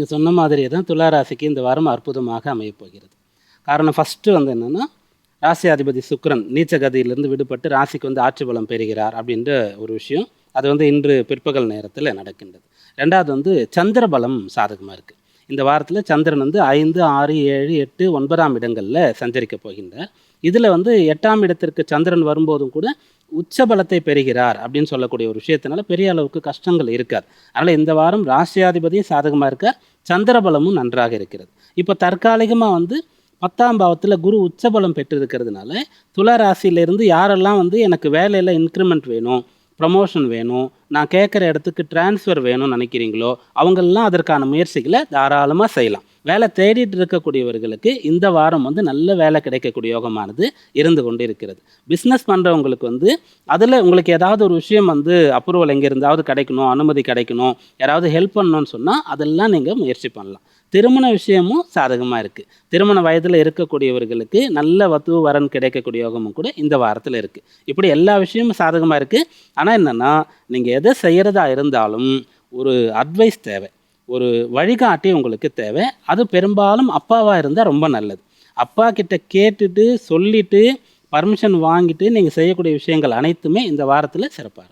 நீங்கள் சொன்ன மாதிரியே தான் துளாராசிக்கு இந்த வாரம் அற்புதமாக அமையப் போகிறது. காரணம் ஃபஸ்ட்டு வந்து என்னென்னா ராசியாதிபதி சுக்ரன் நீச்ச கதியிலிருந்து விடுபட்டு ராசிக்கு வந்து ஆட்சி பலம் பெறுகிறார் அப்படின்ற ஒரு விஷயம். அது வந்து இன்று பிற்பகல் நேரத்தில் நடக்கின்றது. ரெண்டாவது வந்து சந்திர பலம் சாதகமாக இருக்குது இந்த வாரத்தில் சந்திரன் வந்து ஐந்து ஆறு ஏழு எட்டு ஒன்பதாம் இடங்களில் சஞ்சரிக்க போகின்றார். இதில் வந்து எட்டாம் இடத்திற்கு சந்திரன் வரும்போதும் கூட உச்சபலத்தை பெறுகிறார் அப்படின்னு சொல்லக்கூடிய ஒரு விஷயத்தினால பெரிய அளவுக்கு கஷ்டங்கள் இருக்காது. அதனால் இந்த வாரம் ராசியாதிபதியும் சாதகமாக இருக்கார். சந்திரபலமும் நன்றாக இருக்கிறது. இப்போ தற்காலிகமாக வந்து பத்தாம் பாவத்தில் குரு உச்சபலம் பெற்றிருக்கிறதுனால துலா ராசியிலிருந்து யாரெல்லாம் வந்து எனக்கு வேலையில் இன்க்ரிமெண்ட் வேணும் ப்ரமோஷன் வேணும் நான் கேட்குற இடத்துக்கு ட்ரான்ஸ்ஃபர் வேணும்னு நினைக்கிறீங்களோ அவங்கெல்லாம் அதற்கான முயற்சிகளை தாராளமாக செய்யலாம். வேலை தேடிட்டு இருக்கக்கூடியவர்களுக்கு இந்த வாரம் வந்து நல்ல வேலை கிடைக்கக்கூடிய யோகமானது இருந்து கொண்டு இருக்கிறது பிஸ்னஸ் பண்ணுறவங்களுக்கு வந்து அதில் உங்களுக்கு ஏதாவது ஒரு விஷயம் வந்து அப்ரூவல் எங்கே இருந்தாவது கிடைக்கணும் அனுமதி கிடைக்கணும் யாராவது ஹெல்ப் பண்ணணும்னு சொன்னால் அதெல்லாம் நீங்கள் முயற்சி பண்ணலாம். திருமண விஷயமும் சாதகமாக இருக்குது திருமண வயதில் இருக்கக்கூடியவர்களுக்கு நல்ல வத்து வரன் கிடைக்கக்கூடிய யோகமும் கூட இந்த வாரத்தில் இருக்குது இப்படி எல்லா விஷயமும் சாதகமாக இருக்குது ஆனால் என்னென்னா நீங்கள் எதை செய்கிறதா இருந்தாலும் ஒரு அட்வைஸ் தேவை. ஒரு வழிகாட்டி உங்களுக்கு தேவை. அது பெரும்பாலும் அப்பாவாக இருந்தால் ரொம்ப நல்லது. அப்பா கிட்ட கேட்டுட்டு சொல்லிட்டு பர்மிஷன் வாங்கிட்டு நீங்கள் செய்யக்கூடிய விஷயங்கள் அனைத்துமே இந்த வாரத்தில் சிறப்பாக இருக்கும்.